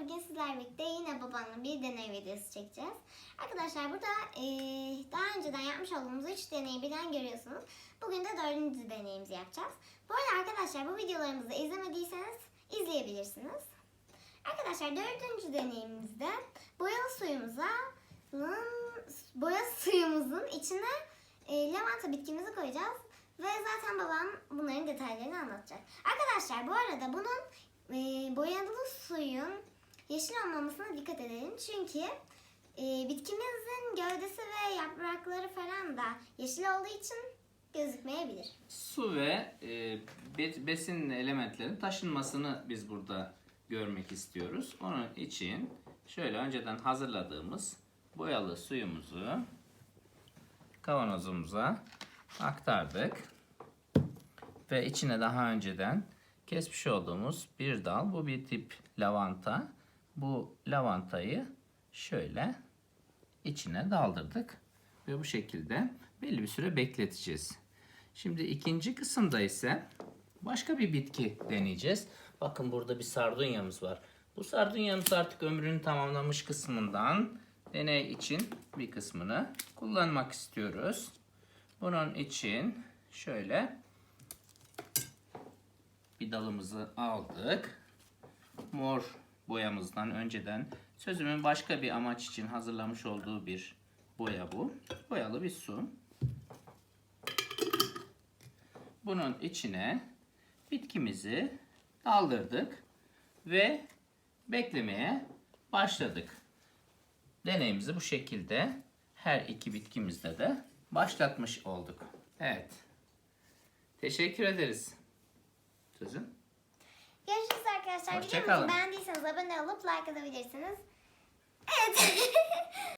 Bugün sizlerle birlikte yine babamla bir deney videosu çekeceğiz. Arkadaşlar burada eee, daha önceden yapmış olduğumuz 3 deneyi birden görüyorsunuz. Bugün de dördüncü deneyimizi yapacağız. Bu arada arkadaşlar bu videolarımızı izlemediyseniz izleyebilirsiniz. Arkadaşlar dördüncü deneyimizde boyalı suyumuza boya suyumuzun içine e, lavanta bitkimizi koyacağız. Ve zaten babam bunların detaylarını anlatacak. Arkadaşlar bu arada bunun e, boyalı suyun yeşil olmamasına dikkat edelim. Çünkü e, bitkimizin gövdesi ve yaprakları falan da yeşil olduğu için gözükmeyebilir. Su ve e, be- besin elementlerin taşınmasını biz burada görmek istiyoruz. Onun için şöyle önceden hazırladığımız boyalı suyumuzu kavanozumuza aktardık. Ve içine daha önceden kesmiş olduğumuz bir dal. Bu bir tip lavanta. Bu lavantayı şöyle içine daldırdık. Ve bu şekilde belli bir süre bekleteceğiz. Şimdi ikinci kısımda ise başka bir bitki deneyeceğiz. Bakın burada bir sardunyamız var. Bu sardunyamız artık ömrünü tamamlamış kısmından deney için bir kısmını kullanmak istiyoruz. Bunun için şöyle bir dalımızı aldık. Mor boyamızdan önceden sözümün başka bir amaç için hazırlamış olduğu bir boya bu. Boyalı bir su. Bunun içine bitkimizi daldırdık ve beklemeye başladık. Deneyimizi bu şekilde her iki bitkimizde de başlatmış olduk. Evet. Teşekkür ederiz. Sözün arkadaşlar. Hoşçakalın. Beğendiyseniz abone olup like atabilirsiniz. Evet.